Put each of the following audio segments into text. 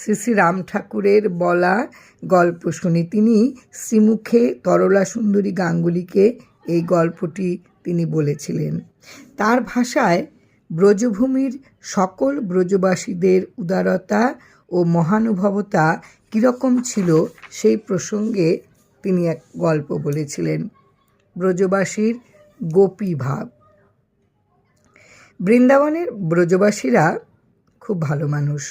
শ্রী শ্রী রাম ঠাকুরের বলা গল্প শুনে তিনি শ্রীমুখে তরলা সুন্দরী গাঙ্গুলিকে এই গল্পটি তিনি বলেছিলেন। তার ভাষায় ব্রজভূমির সকল ব্রজবাসীদের উদারতা ও মহানুভবতা কীরকম ছিল সেই প্রসঙ্গে তিনি এক গল্প বলেছিলেন। ব্রজবাসীর গোপী ভাব বৃন্দাবনের ব্রজবাসীরা খুব ভালো মানুষ।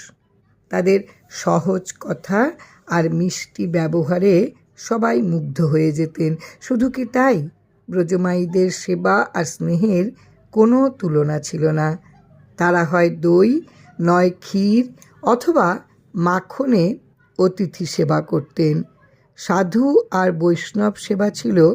তাদের সহজ কথা আর মিষ্টি ব্যবহারে সবাই মুগ্ধ হয়ে যেতেন। শুধু কি তাই? ব্রজমাইদের সেবা আর স্নেহের কোনো তুলনা ছিল না। তারা হয় দই, নয় ক্ষীর অথবা মাখনে অতিথি সেবা করতেন। সাধু আর বৈষ্ণব সেবা ছিল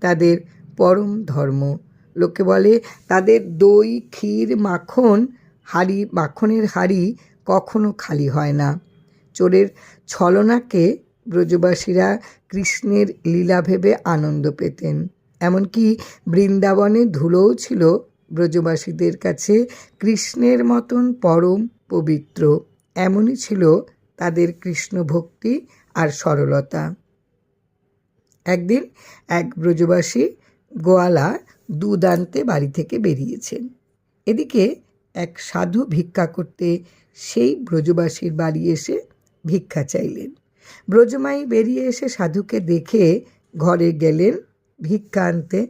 তাদের পরম ধর্ম। লোকে বলে, তাদের দই, ক্ষীর, মাখন, হাড়ি, মাখনের হাড়ি কখনো খালি হয় না। চোরের ছলনাকে ব্রজবাসীরা কৃষ্ণের লীলা ভেবে আনন্দ পেতেন। এমনকি বৃন্দাবনে ধুলোও ছিল ব্রজবাসীদের কাছে কৃষ্ণের মতন পরম পবিত্র। এমনই ছিল তাদের কৃষ্ণ ভক্তি আর সরলতা। একদিন এক ব্রজবাসী গোয়ালা দুদান্তে বাড়ি থেকে বেরিয়েছেন। এদিকে এক সাধু ভিক্ষা করতে সেই ব্রজবাসীর বাড়ি এসে ভিক্ষা চাইলেন। ব্রজমাই বেরিয়ে এসে সাধুকে দেখে ঘরে গেলেন ভিক্ষা আনতে।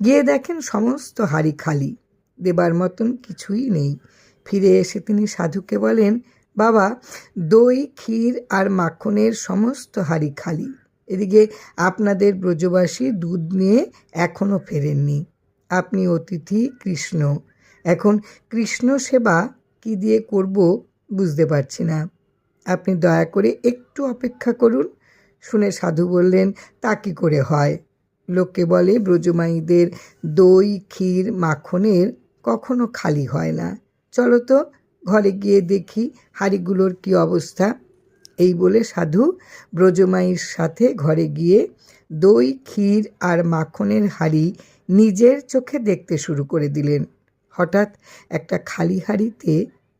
গিয়ে দেখেন সমস্ত হাড়ি খালি, দেবার মতন কিছুই নেই। ফিরে এসে তিনি সাধুকে বলেন, বাবা, দই, ক্ষীর আর মাখনের সমস্ত হাড়ি খালি। এদিকে আপনাদের ব্রজবাসী দুধ নিয়ে এখনও ফেরেননি। আপনি অতিথি কৃষ্ণ। এখন কৃষ্ণ সেবা কি দিয়ে করব বুঝতে পারছি না। আপনি দয়া করে একটু অপেক্ষা করুন। শুনে সাধু বললেন, তা কী করে হয়? লোকে বলে, ব্রজমাইদের দই, ক্ষীর, মাখনের কখনো খালি হয় না। চলো তো ঘরে গিয়ে দেখি হাঁড়িগুলোর কি অবস্থা। এই বলে সাধু ব্রজমাইয়ের সাথে ঘরে গিয়ে দই, ক্ষীর আর মাখনের হাঁড়ি নিজের চোখে দেখতে শুরু করে দিলেন। হঠাৎ একটা খালি হাঁড়িতে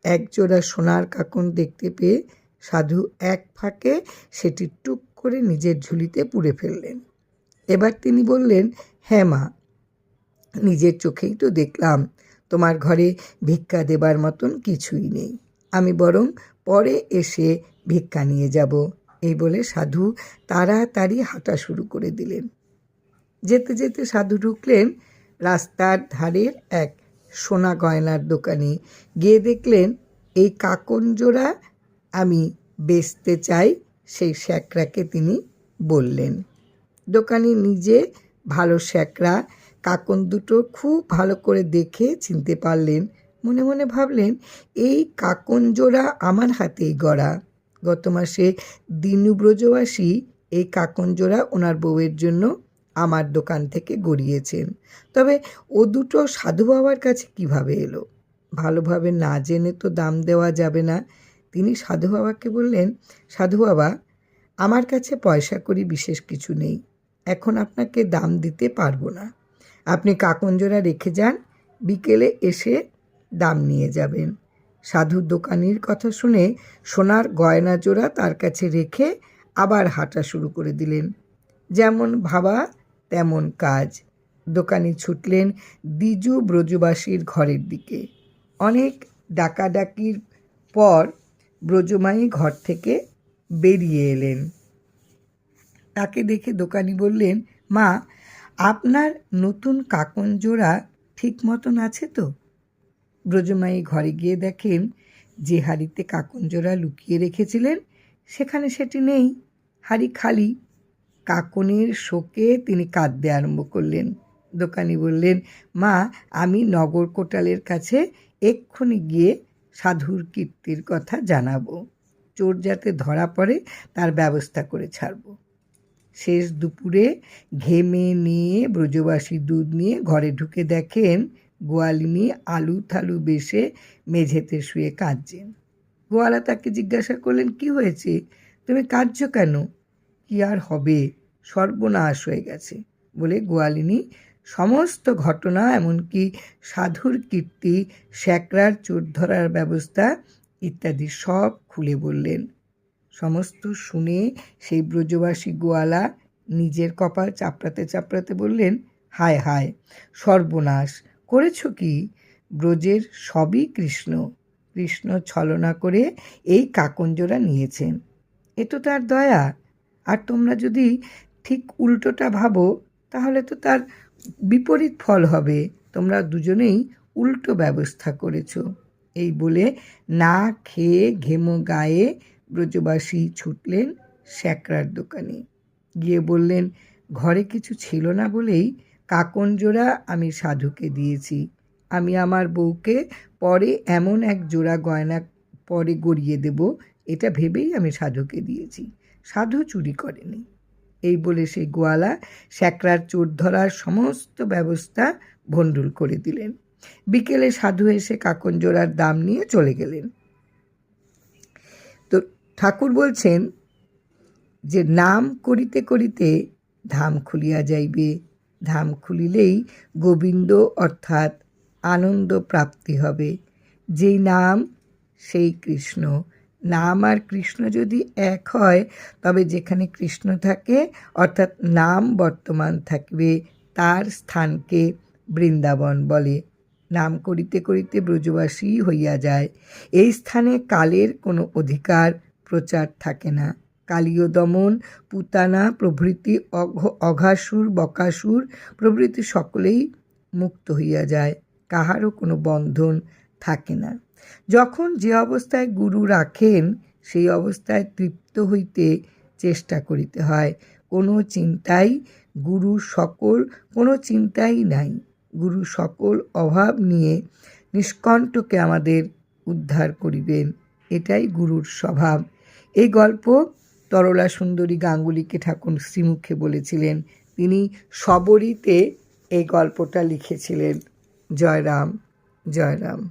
একজোড়া সোনার কাকন দেখতে পেয়ে সাধু এক ফাঁকে সেটি টুক করে নিজের ঝুলিতে পুড়ে ফেললেন। এবার তিনি বললেন হ্যাঁ মা, নিজের চোখেই তো দেখলাম, তোমার ঘরে ভিক্ষা দেবার মতন কিছুই নেই। আমি বরং পরে এসে ভিক্ষা নিয়ে যাব। এই বলে সাধু তাড়াতাড়ি হাঁটা শুরু করে দিলেন। যেতে যেতে সাধু ঢুকলেন রাস্তার ধারের এক সোনা গয়নার দোকানে। গিয়ে দেখলেন, এই কাকনজোড়া আমি বেচতে চাই, সেই শ্যাকরাকে তিনি বললেন। দোকানি নিজে ভালো শ্যাকরা কাকন দুটো খুব ভালো করে দেখে চিনতে পারলেন। মনে মনে ভাবলেন, এই কাকন জোড়া আমার হাতেই গড়া। গত মাসে দিনু ব্রজবাসী এই কাকন জোড়া ওনার বউয়ের জন্য আমার দোকান থেকে গড়িয়েছেন। তবে ও দুটো সাধু বাবার কাছে কীভাবে এলো? ভালোভাবে না জেনে তো দাম দেওয়া যাবে না। তিনি সাধু বাবাকে বললেন, সাধু বাবা, আমার কাছে পয়সা করি বিশেষ কিছু নেই। এখন আপনাকে দাম দিতে পারব না। আপনি কাকঞ্জোড়া রেখে যান, বিকেলে এসে দাম নিয়ে যাবেন সাধুর দোকানির কথা শুনে সোনার গয়না জোড়া তার কাছে রেখে আবার হাঁটা শুরু করে দিলেন। যেমন ভাবা তেমন কাজ। দোকানি ছুটলেন দ্বিজু ব্রজবাসীর ঘরের দিকে। অনেক ডাকাডাকির পর ব্রজমাই ঘর থেকে বেরিয়ে এলেন। তাকে দেখে দোকানি বললেন, মা, আপনার নতুন কাকন জোড়া ঠিক মতন আছে তো? ব্রজমাই ঘরে গিয়ে দেখেন, যে হাড়িতে কাকন জোড়া লুকিয়ে রেখেছিলেন, সেখানে সেটি নেই, হাড়ি খালি। কাকনের শোকে তিনি কাঁদতে আরম্ভ করলেন। দোকানি বললেন, মা, আমি নগর কোটালের কাছে এক্ষুনি গিয়ে সাধুর কীর্তির কথা জানাব। চোর যাতে ধরা পড়ে, তার ব্যবস্থা করে ছাড়ব। শেষ দুপুরে ঘেমে নিয়ে ব্রজবাসী দুধ নিয়ে ঘরে ঢুকে দেখেন গোয়ালিনী আলু থালু বেশে মেঝেতে শুয়ে কাঁদছেন। গোয়ালা তাকে জিজ্ঞাসা করলেন, কি হয়েছে? তুমি কাঁদছো কেন? কি আর হবে? সর্বনাশ হয়ে গেছে বলে গোয়ালিনী সমস্ত ঘটনা, এমনকি সাধুর কীর্তি শ্যাকরার চোর ধরার ব্যবস্থা ইত্যাদি সব খুলে বললেন। সমস্ত শুনে সেই ব্রজবাসী গোয়ালা নিজের কপাল চাপড়াতে চাপড়াতে বললেন, হায় হায়, সর্বনাশ করেছ কি? ব্রজের সবই কৃষ্ণ কৃষ্ণ ছলনা করে এই কাকঞ্জোরা নিয়েছেন। এ তো তার দয়া। আর তোমরা যদি ঠিক উল্টোটা ভাবো, তাহলে তো তার বিপরীত ফল হবে। তোমরা দুজনেই উল্টো ব্যবস্থা করেছ। এই বলে না খেয়ে ঘেমো গায়ে ব্রজবাসী ছুটলেন স্যাকরার দোকানে। গিয়ে বললেন, ঘরে কিছু ছিল না বলেই কাকন জোড়া আমি সাধুকে দিয়েছি। আমি আমার বউকে পরে এমন এক জোড়া গয়না পরে গড়িয়ে দেব, এটা ভেবেই আমি সাধুকে দিয়েছি। সাধু চুরি করেনি। এই বলে সেই গোয়ালা স্যাকরার চোর ধরার সমস্ত ব্যবস্থা ভণ্ডুল করে দিলেন। বিকেলে সাধু এসে কাকনজোড়ার দাম নিয়ে চলে গেলেন। তো ঠাকুর বলছেন যে, নাম করিতে করিতে ধাম খুলিয়া যাইবে। ধাম খুলিলেই গোবিন্দ অর্থাৎ আনন্দ প্রাপ্তি হবে। যেই নাম, সেই কৃষ্ণ। নাম আর কৃষ্ণ যদি এক হয়, তবে যেখানে কৃষ্ণ থাকে, অর্থাৎ নাম বর্তমান থাকবে, তার স্থানকে বৃন্দাবন বলে। নাম করিতে করিতে ব্রজবাসী হইয়া যায়। এই স্থানে কালের কোনো অধিকার, প্রচার থাকে না। কালীয় দমন পুতানা, প্রভৃতি অঘ, অঘাসুর, বকাসুর, প্রভৃতি সকলেই মুক্ত হইয়া যায়। কাহারও কোনো বন্ধন থাকে না। যখন যে অবস্থায় গুরু রাখেন, সেই অবস্থায় তৃপ্ত হইতে চেষ্টা করিতে হয়। কোনো চিন্তাই গুরু সকল, কোনো চিন্তাই নাই। গুরু সকল অভাব নিয়ে নিষ্কণ্টকে আমাদের উদ্ধার করিবেন। এটাই গুরুর স্বভাব। এই গল্প তরলা সুন্দরী গাঙ্গুলিকে ঠাকুর শ্রীমুখে বলেছিলেন। তিনি সবরীতে এই গল্পটা লিখেছিলেন। জয়রাম জয়রাম।